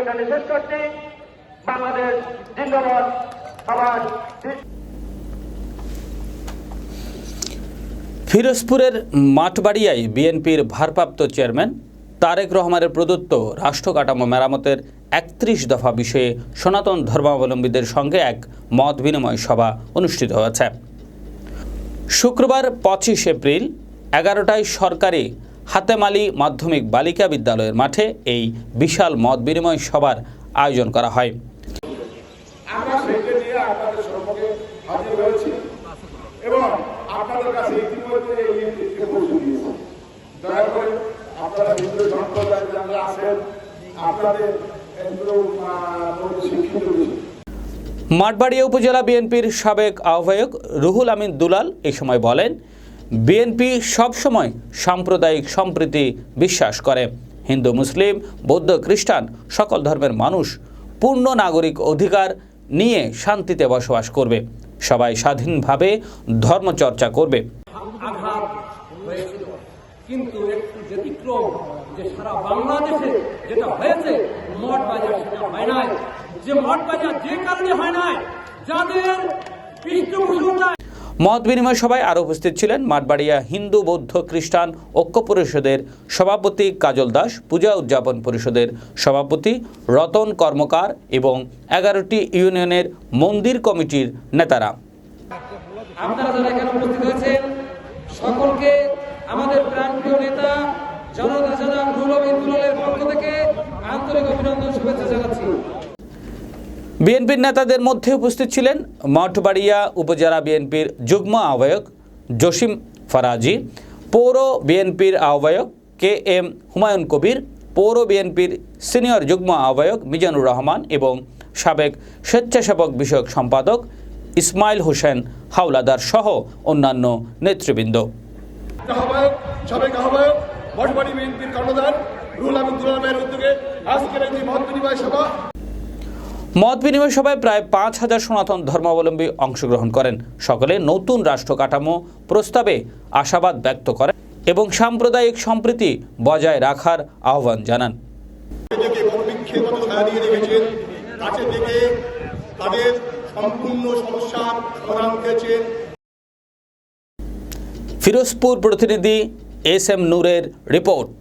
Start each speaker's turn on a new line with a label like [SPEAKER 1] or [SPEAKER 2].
[SPEAKER 1] এখানে শেষ করছি। বাংলাদেশ জিন্দাবাদ। সবাই
[SPEAKER 2] ফিরোজপুরের মাঠবাড়িয়ায় বিএনপির ভারপ্রাপ্ত চেয়ারম্যান তারেক রহমানের প্রদত্ত রাষ্ট্র কাঠামো মেরামতের একত্রিশ দফা বিষয়ে সনাতন ধর্মাবলম্বীদের সঙ্গে এক মত বিনিময় সভা অনুষ্ঠিত হয়েছে। শুক্রবার পঁচিশ এপ্রিল এগারোটায় সরকারি হাতেমালি মাধ্যমিক বালিকা বিদ্যালয়ের মাঠে এই বিশাল মত বিনিময় সভার আয়োজন করা হয়।
[SPEAKER 3] আমরা সেটা নিয়ে আপনাদের সম্মুখে হাজির হয়েছি এবং আপনাদের কাছে ইতিমধ্যে এই পৌঁছে দিয়েছি। দয়া করে আপনারা হিন্দু সম্প্রদায়ের যারা আছেন আপনাদের শিক্ষিত
[SPEAKER 2] মাঠবাড়িয়া উপজেলা বিএনপির সাবেক আহ্বায়ক রুহুল আমিন দুলাল এই সময় বলেন বিএনপি সবসময় সাম্প্রদায়িক সম্প্রীতি বিশ্বাস করে। হিন্দু, মুসলিম, বৌদ্ধ, খ্রিস্টান সকল ধর্মের মানুষ পূর্ণ নাগরিক অধিকার নিয়ে শান্তিতে বসবাস করবে। সবাই স্বাধীনভাবে ধর্মচর্চা করবে।
[SPEAKER 4] কিন্তু একটু ব্যতিক্রম যে সারা বাংলাদেশে যেটা হয়েছে, মঠ বাজার সেটা হয় নাই। যে মঠ বাজার যে কারণে হয় নাই, যাদের
[SPEAKER 2] মত বিনিময় সভায় আরও উপস্থিত ছিলেন মাঠবাড়িয়া হিন্দু, বৌদ্ধ, খ্রিস্টান, ঐক্য পরিষদের সভাপতি কাজল দাস, পূজা উদযাপন পরিষদের সভাপতি রতন কর্মকার এবং এগারোটি ইউনিয়নের মন্দির কমিটির নেতারা।
[SPEAKER 4] সকলকে আমাদের প্রাণপ্রিয় নেতা, জনতা পক্ষ থেকে আন্তরিক অভিনন্দন, শুভেচ্ছা জানাচ্ছি।
[SPEAKER 2] বিএনপির নেতাদের মধ্যে উপস্থিত ছিলেন মঠবাড়িয়া উপজেলা বিএনপির যুগ্ম আহ্বায়ক জসিম ফারাজি, পৌর বিএনপির আহ্বায়ক কে এম হুমায়ুন কবির, পৌর বিএনপির সিনিয়র যুগ্ম আহ্বায়ক মিজানুর রহমান এবং সাবেক স্বেচ্ছাসেবক বিষয়ক সম্পাদক ইসমাইল হোসেন হাওলাদার সহ অন্যান্য নেতৃবৃন্দ।
[SPEAKER 3] আহ্বায়ক বিএনপির কর্ণধার ভাইয়ের উদ্যোগে আজকের এই মত সভা
[SPEAKER 2] মত বিনিময় সভায় প্রায় পাঁচ হাজার সনাতন ধর্মাবলম্বী অংশগ্রহণ করেন। সকলে নতুন রাষ্ট্র কাঠামো প্রস্তাবে আশাবাদ ব্যক্ত করেন এবং সাম্প্রদায়িক সম্প্রীতি বজায় রাখার আহ্বান জানান।
[SPEAKER 3] তাদের সম্পূর্ণ সমস্যার সমাধান করেছেন
[SPEAKER 2] ফিরোজপুর প্রতিনিধি এস এম নূরের রিপোর্ট।